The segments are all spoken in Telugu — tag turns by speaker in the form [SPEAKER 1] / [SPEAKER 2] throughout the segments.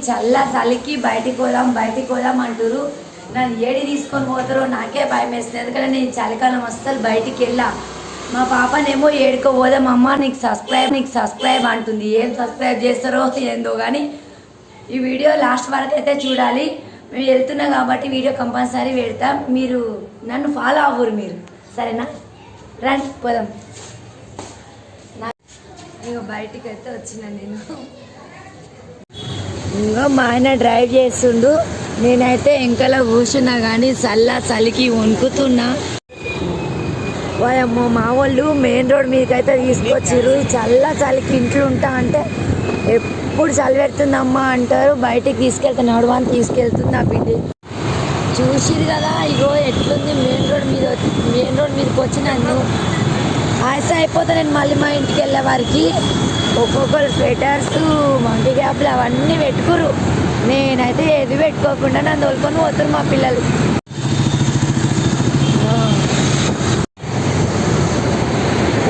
[SPEAKER 1] చల్ల చలికి బయటికి పోదాం బయటికి పోదాం అంటారు నన్ను ఏడి తీసుకొని పోతారో నాకే భయం వేస్తుంది. ఎందుకంటే నేను చలికాలం అస్సలు బయటికి వెళ్ళా. మా పాపనేమో ఏడుకో పోదాం అమ్మ నీకు సబ్స్క్రైబ్ నీకు సబ్స్క్రైబ్ అంటుంది. ఏం సబ్స్క్రైబ్ చేస్తారో ఏందో కానీ ఈ వీడియో లాస్ట్ వరకు అయితే చూడాలి. మేము వెళ్తున్నాం కాబట్టి వీడియో కంపల్సరీ పెడతాం. మీరు నన్ను ఫాలో అవ్వరు మీరు. సరేనా? రండి పోదాం. నా- ఇగో బయటికి అయితే వచ్చిన నేను. ఇంకా మా ఆయన డ్రైవ్ చేస్తుండు. నేనైతే ఎంకలా కూర్చున్నా కానీ చల్ల చలికి వణుకుతున్నా. వాయమ్మో మా వాళ్ళు మెయిన్ రోడ్ మీదకి అయితే తీసుకొచ్చారు చల్ల చలికి ఇంట్లో ఉంటా అంటే ఎప్పుడు చలి పెడుతుందమ్మా అంటారు. బయటికి తీసుకెళ్తా అని తీసుకెళ్తుంది నా బిడ్డ. చూసిరు కదా ఇగో ఎట్లుంది మెయిన్ రోడ్ మీద మెయిన్ రోడ్ మీదకి వచ్చి నన్ను ఆశ అయిపోతే నేను మళ్ళీ మా ఇంటికి వెళ్ళే వారికి ఒక్కొక్కరు స్వెటర్స్ మంకి క్యాప్లు అవన్నీ పెట్టుకురు నేనైతే ఏది పెట్టుకోకుండా నన్ను తోలుకొని పోతారు మా పిల్లలు.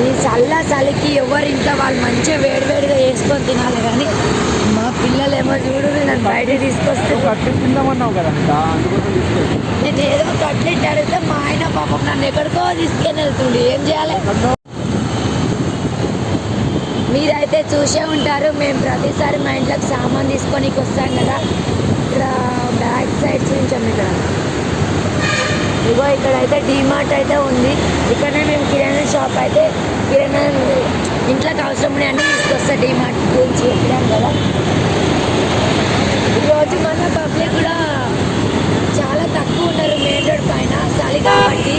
[SPEAKER 1] ఈ చల్ల చలికి ఎవరు ఇంట్లో వాళ్ళు మంచిగా వేడివేడిగా వేసుకొని తినాలి కానీ మా పిల్లలు ఏమో చూడు నన్ను బయట తీసుకొస్తే.
[SPEAKER 2] తీసుకెళ్ళి.
[SPEAKER 1] నేను ఏదో కట్లెట్ అడిగితే మా ఆయన పాపం నన్ను ఎక్కడికో తీసుకొని వెళ్తుండే. ఏం చేయాలి? మీరైతే చూసే ఉంటారు మేము ప్రతిసారి మా ఇంట్లోకి సామాన్ తీసుకొని వస్తాం కదా. ఇక్కడ బ్యాక్ సైడ్ చూపించాం ఇక్కడ. ఇగో ఇక్కడ అయితే అయితే ఉంది. ఇక్కడనే మేము కిరాణా షాప్ అయితే కిరాణా ఇంట్లోకి అవసరం అన్నీ తీసుకొస్తాం డీమార్ట్ గురించి చెప్పాం కదా ఈరోజు మన పబ్లిక్ కూడా చాలా తక్కువ ఉన్నారు మెయిన్ రోడ్ పైన చలి కాబట్టి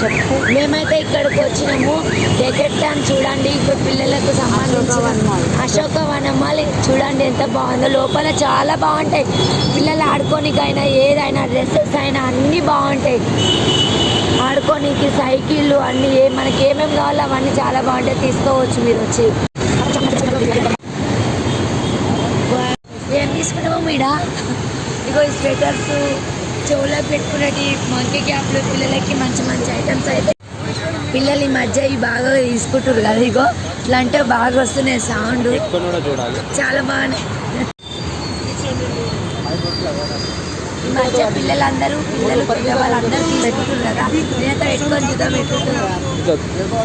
[SPEAKER 1] చెప్పు మేమైతే ఇక్కడికి వచ్చినాము జకెట్ డ్యామ్ చూడండి ఇప్పుడు పిల్లలకు సంబంధించిన అశోక వనమాలి చూడండి ఎంత బాగుందో లోపల చాలా బాగుంటాయి. పిల్లలు ఆడుకోనికైనా ఏదైనా డ్రెస్సెస్ అయినా అన్నీ బాగుంటాయి. ఆడుకోనికి సైకిళ్ళు అన్నీ ఏ మనకి ఏమేమి కావాలో అవన్నీ చాలా బాగుంటాయి. తీసుకోవచ్చు మీరు వచ్చి. ఏం తీసుకున్నాము మీడా? ఇగో ఈ స్వెటర్స్ చెవులో పెట్టుకునేటి మంకీ క్యాప్లు పిల్లలకి మంచి మంచి ఐటమ్స్ అయితే పిల్లలు ఈ మధ్య ఇవి బాగా తీసుకుంటారు కదా ఇగో. ఇట్లా అంటే బాగా వస్తున్నాయి సౌండ్ చాలా బాగున్నాయి. ఈ మధ్య పిల్లలందరూ పిల్లలు పిల్లవాళ్ళందరూ తీసుకుంటారు కదా నేనైతే పెట్టుకొని పెట్టుకుంటున్నారు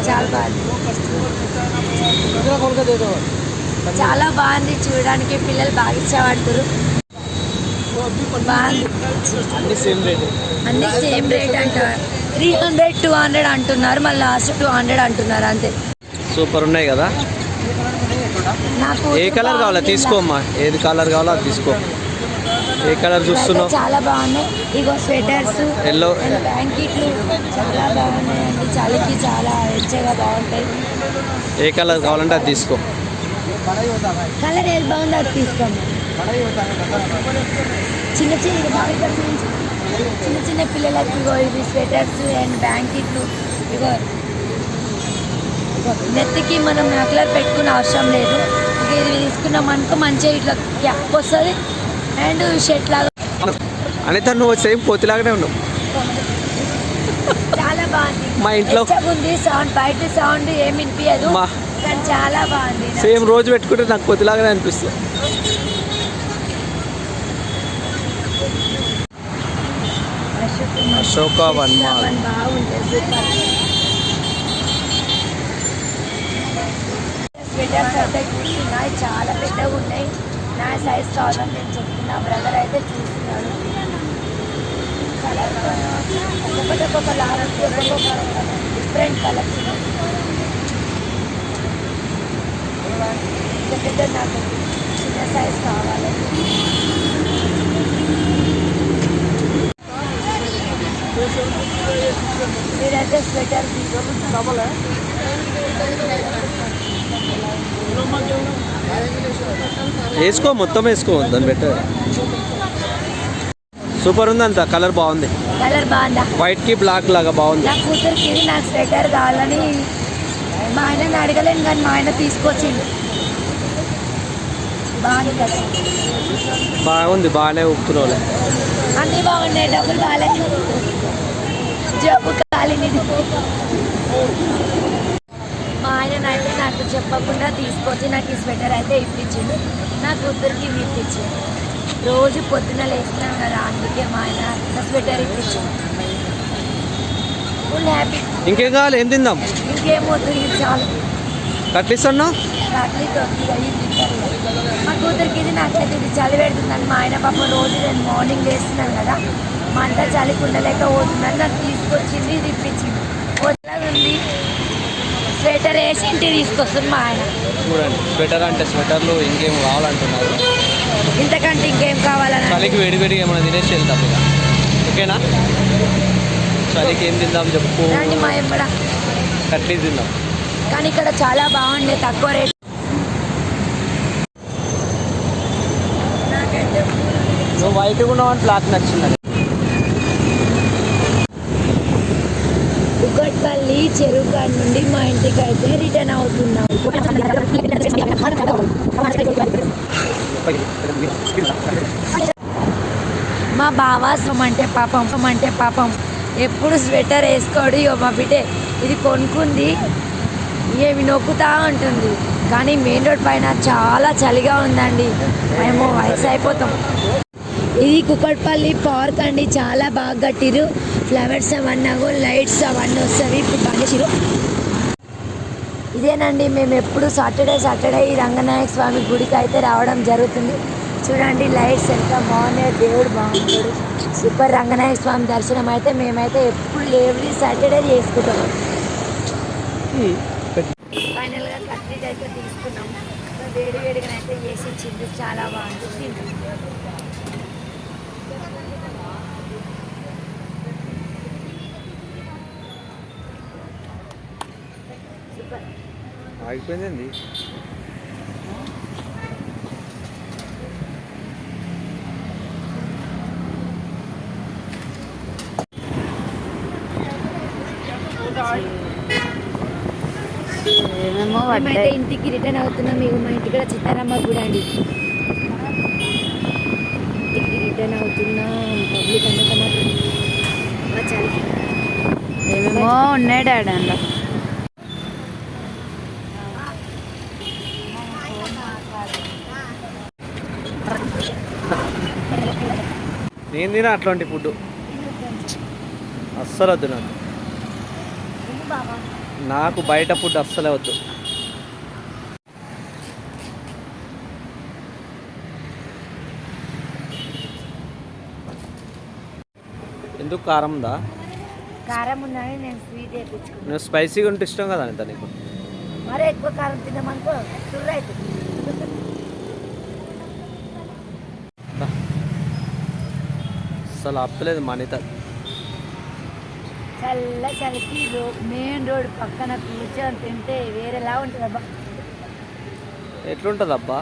[SPEAKER 1] చాలా బాగుంది చాలా బాగుంది చూడడానికి పిల్లలు బాగా ఇష్టపడుతున్నారు బాగుంది
[SPEAKER 2] అన్ని సేమ్ రేట్
[SPEAKER 1] అంటారు. త్రీ హండ్రెడ్ టూ హండ్రెడ్ అంటున్నారు. మళ్ళీ లాస్ట్ టూ హండ్రెడ్ అంటున్నారు అంతే.
[SPEAKER 2] సూపర్ ఉన్నాయి కదా? ఏ కలర్ కావాలో? తీసుకోమ్మా ఏది కలర్ కావాలో అది తీసుకో. ఏ కలర్ చూస్తున్నావు?
[SPEAKER 1] చాలా బాగున్నాయి. ఇగో స్వెటర్స్
[SPEAKER 2] Yellow.
[SPEAKER 1] బ్లాంకెట్లు చాలా బాగున్నాయి అండి చలికి చాలా వెచ్చగా బాగుంటాయి.
[SPEAKER 2] ఏ కలర్ కావాలంటే అది తీసుకో.
[SPEAKER 1] కలర్ ఏది బాగుందో అది తీసుకోండి చిన్న చిన్న. చిన్న చిన్న పిల్లలకి ఇగో ఇవి స్వెటర్స్ అండ్ బ్యాంకెట్లు ఇగో ఇగో నెత్తికి మనం నక్లర్ పెట్టుకునే అవసరం లేదు. ఇది తీసుకున్నాం అనుకో మంచిగా ఇట్లా క్యాప్ వస్తుంది. అండ్ షర్ట్ లాగా.
[SPEAKER 2] అనిత నువ్వు సేమ్ పోతిలాగానే ఉన్నావు.
[SPEAKER 1] చాలా బాగుంది.
[SPEAKER 2] మా ఇంట్లో-
[SPEAKER 1] ఉంది సౌండ్ బయట సౌండ్ ఏమి వినిపించదు కానీ చాలా బాగుంది.
[SPEAKER 2] సేమ్ రోజు పెట్టుకుంటే నాకు పొత్తిలాగానే అనిపిస్తుంది. Ashoka One Mall.
[SPEAKER 1] వన్ బాగుంటుంది స్వెటర్స్ అయితే చూస్తున్నాయి చాలా పెద్దగా ఉన్నాయి. నా సైజ్ కావాలని నేను చెప్తున్నా. బ్రదర్ అయితే చూస్తున్నాడు. కలర్ ఒక్కొక్కటి ఒక్కొక్క లారెన్స్ ఒక్కొక్క డిఫరెంట్ కలర్స్ పెద్ద నాకు చిన్న సైజ్ కావాలి. మీరైతే స్వెటర్
[SPEAKER 2] వేసుకో మొత్తం వేసుకో దాన్ని బెటర్ సూపర్ ఉంది అంత కలర్ బాగుంది.
[SPEAKER 1] కలర్ బాగుందా?
[SPEAKER 2] వైట్కి బ్లాక్ లాగా బాగుంది.
[SPEAKER 1] నా కూతురికి నాకు స్వెటర్ కావాలని మా ఆయనని అడగలేను కానీ మా ఆయన తీసుకొచ్చిండు. బాగుంది కదా?
[SPEAKER 2] బాగుంది బాగానే
[SPEAKER 1] అన్నీ బాగున్నాయి డబ్బులు బాగాలే జబ్బు కాలిని మా ఆయన అయితే నాకు చెప్పకుండా తీసుకొచ్చి నాకు ఈ స్వెటర్ అయితే ఇప్పించిండు. నా కూతురికి ఇప్పించి రోజు పొద్దున లేస్తున్నాం కదా అందుకే మా ఆయన నా స్వెటర్ ఇప్పించి ఫుల్ హ్యాపీ
[SPEAKER 2] ఇంకేం కావాలి? ఏం తిందాం?
[SPEAKER 1] ఇంకేం వద్దు ఇది చాలు. తింటారు. మా కూతురికి ఇది నాకైతే ఇది చలి పెడుతుందని మా ఆయన పాప రోజు నేను మార్నింగ్ లేస్తున్నాను కదా మా అంతా చలి కుండలేక పోతుందని నాకు తీసుకొచ్చింది ఇది ఇప్పించింది. స్వెటర్ వేసి ఇంటికి తీసుకొస్తుంది మా ఆయన.
[SPEAKER 2] చూడండి స్వెటర్ అంటే స్వెటర్లు ఇంకేం కావాలంటున్నారు.
[SPEAKER 1] ఇంతకంటే ఇంకేం కావాలని
[SPEAKER 2] చలికి వేడి వేడిగా ఏమైనా తినేసి వెళ్తాం ఇక. ఓకేనా? చలికి ఏం తిందాం చెప్పు.
[SPEAKER 1] రండి మా ఎంబడ
[SPEAKER 2] కట్లీ తిందాం.
[SPEAKER 1] కానీ ఇక్కడ చాలా బాగుంది తక్కువ రేట్.
[SPEAKER 2] నువ్వు వైట్ ఉన్నావు అని బ్లాక్ నచ్చింది
[SPEAKER 1] ఈ చెరువు కాడ నుండి మా ఇంటికి అయితే రిటర్న్ అవుతున్నాం. మా బావ అంటే పాపం అంటే పాపం. ఎప్పుడు స్వెటర్ వేసుకోడు ఇగో మా బిడ్డే. ఇది కొనుక్కుంది ఏమి నొక్కుతా ఉంటుంది కానీ మెయిన్ రోడ్ పైన చాలా చలిగా ఉందండి. మేము వయసు అయిపోతాం. ఇది కుకట్పల్లి పార్క్ అండి చాలా బాగా కట్టిరు ఫ్లవర్స్ అవన్నీ లైట్స్ అవన్నీ వస్తాయి. ఇప్పుడు బాగా ఇదేనండి మేము ఎప్పుడు సాటర్డే సాటర్డే ఈ రంగనాయక స్వామి గుడికి అయితే రావడం జరుగుతుంది. చూడండి లైట్స్ ఎంత బాగున్నాయి దేవుడు బాగుంటాడు సూపర్ రంగనాయక స్వామి దర్శనం అయితే మేమైతే ఎప్పుడు ఎవ్రీ సాటర్డే చేసుకుంటాం. ఫైనల్గా కట్లీట్ అయితే తీసుకున్నాం. వేడి వేడిగా అయితే చేసి చాలా బాగుంటుంది
[SPEAKER 2] ఆగిపోయింది
[SPEAKER 3] ఏమేమో
[SPEAKER 1] మేమైతే
[SPEAKER 3] పడ్డాయి.
[SPEAKER 1] ఇంటికి రిటర్న్ అవుతున్నాం. మీకు మా ఇంటి కూడా చిత్తారమ్మ గుడి అండి. ఇంటికి రిటర్న్ అవుతున్నాం. పబ్లిక్ అంతా మాత్రం. మా చలి.
[SPEAKER 3] ఏమేమో ఉన్నాయి డాడీ అందులో.
[SPEAKER 2] నేను తిన అట్లాంటి ఫుడ్ అస్సలు వద్దు నాకు. నాకు బయట ఫుడ్ అస్సలే వద్దు. ఎందుకు కారం ఉందా?
[SPEAKER 1] కారం ఉందని నేను స్వీట్ వేయించుకున్నాను
[SPEAKER 2] నువ్వు స్పైసీగా ఉంటే ఇష్టం కదా నీకు?
[SPEAKER 1] మరీ ఎక్కువ కారం తిన్నామనుకో సుర్రు అవుతుంది
[SPEAKER 2] అస్సలు ఆపలేదు మనిత
[SPEAKER 1] చల్ల చలికి మెయిన్ రోడ్ పక్కన కూర్చొని తింటే వేరేలా ఉంటుంది అబ్బా
[SPEAKER 2] ఎట్లుంటుంది అబ్బా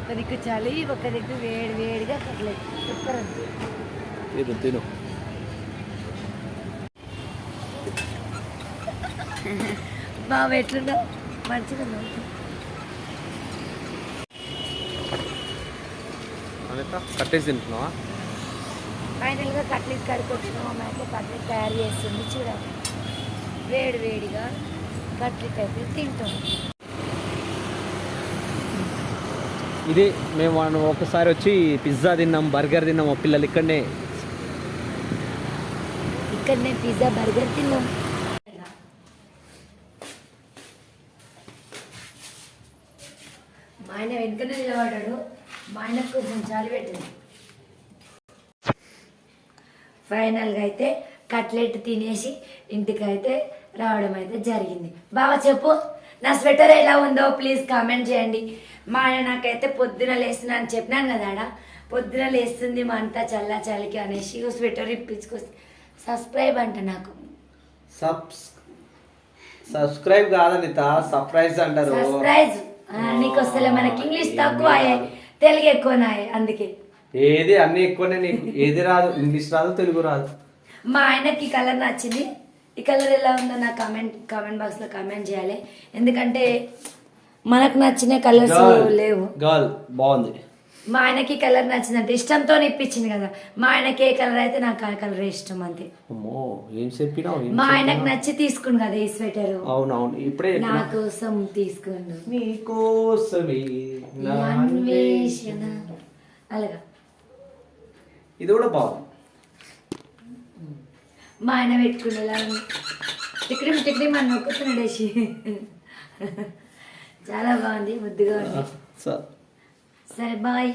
[SPEAKER 1] ఒక దిక్కు చలి ఒక దిక్కు వేడి వేడిగా కట్లేదు సూపర్ ఉంది
[SPEAKER 2] తిను. తిను
[SPEAKER 1] బాబు ఎట్లుందో మంచిగా
[SPEAKER 2] కట్టేసి తింటున్నావా?
[SPEAKER 1] ఫైనల్గా కట్లెట్ కడికి వచ్చినాం. అమ్మ అయితే కట్లెట్ తయారు చేస్తుంది. చూడాలి వేడి వేడిగా కట్లెట్ అయితే తింటాం
[SPEAKER 2] ఇది మేము మనం ఒకసారి వచ్చి పిజ్జా తిన్నాం బర్గర్ తిన్నాం. మా పిల్లలు ఇక్కడనే.
[SPEAKER 1] ఇక్కడ నేను పిజ్జా బర్గర్ తిన్నాం. మా ఆయన వెనుకనే నిలబడ్డాడు. మా ఆయనకు కొంచెం చాలి పెట్టింది. ఫైనల్గా అయితే కట్లెట్ తినేసి ఇంటికి అయితే రావడం అయితే జరిగింది. బావ చెప్పు నా స్వెటర్ ఎలా ఉందో ప్లీజ్ కామెంట్ చేయండి. మా ఆయన నాకైతే పొద్దున లేస్తున్నా అని చెప్పినాను కదా పొద్దున లేస్తుంది మా అంతా చల్ల చలికి అనేసి స్వెటర్ ఇప్పించుకొస్తే సబ్స్క్రైబ్ అంట నాకు.
[SPEAKER 2] సబ్స్ సబ్స్క్రైబ్ కాదనిత సర్ప్రైజ్ అంటారు.
[SPEAKER 1] సర్ప్రైజ్? నీకు వస్తలే మనకి ఇంగ్లీష్ తక్కువ అయ్యాయి తెలుగు ఎక్కువనాయి అందుకే.
[SPEAKER 2] ఏది అన్ని ఎక్కువనే నీకు? ఏది రాదు? ఇంగ్లీష్ రాదు తెలుగు రాదు.
[SPEAKER 1] మా ఆయనకి ఈ కలర్ నచ్చింది. ఈ కలర్ ఎలా ఉందో నా కామెంట్ కామెంట్ బాక్స్లో కామెంట్ చేయాలి. ఎందుకంటే మనకు నచ్చిన కలర్స్ లేవు.
[SPEAKER 2] గర్ల్ బాగుంది.
[SPEAKER 1] మా ఆయనకి కలర్ నచ్చిందంటే ఇష్టంతో ఇప్పించింది కదా. మా ఆయనకి ఏ కలర్ అయితే నాకు ఆ కలర్ ఇష్టం అంతే.
[SPEAKER 2] అమ్మో ఏం చెప్పినావు?
[SPEAKER 1] మా ఆయనకు? నచ్చి తీసుకుండు కదా ఈ స్వెటర్.
[SPEAKER 2] అవునవును ఇప్పుడే
[SPEAKER 1] నా. కోసం తీసుకుండు
[SPEAKER 2] నా
[SPEAKER 1] అన్వేషణ. అలాగా.
[SPEAKER 2] ఇది కూడా బాగుంది.
[SPEAKER 1] మా ఆయన టిక్రిమ్ అని నొక్కుతున్నాడేసి చాలా బాగుంది ముద్దుగా ఉంది. సరే బాయ్.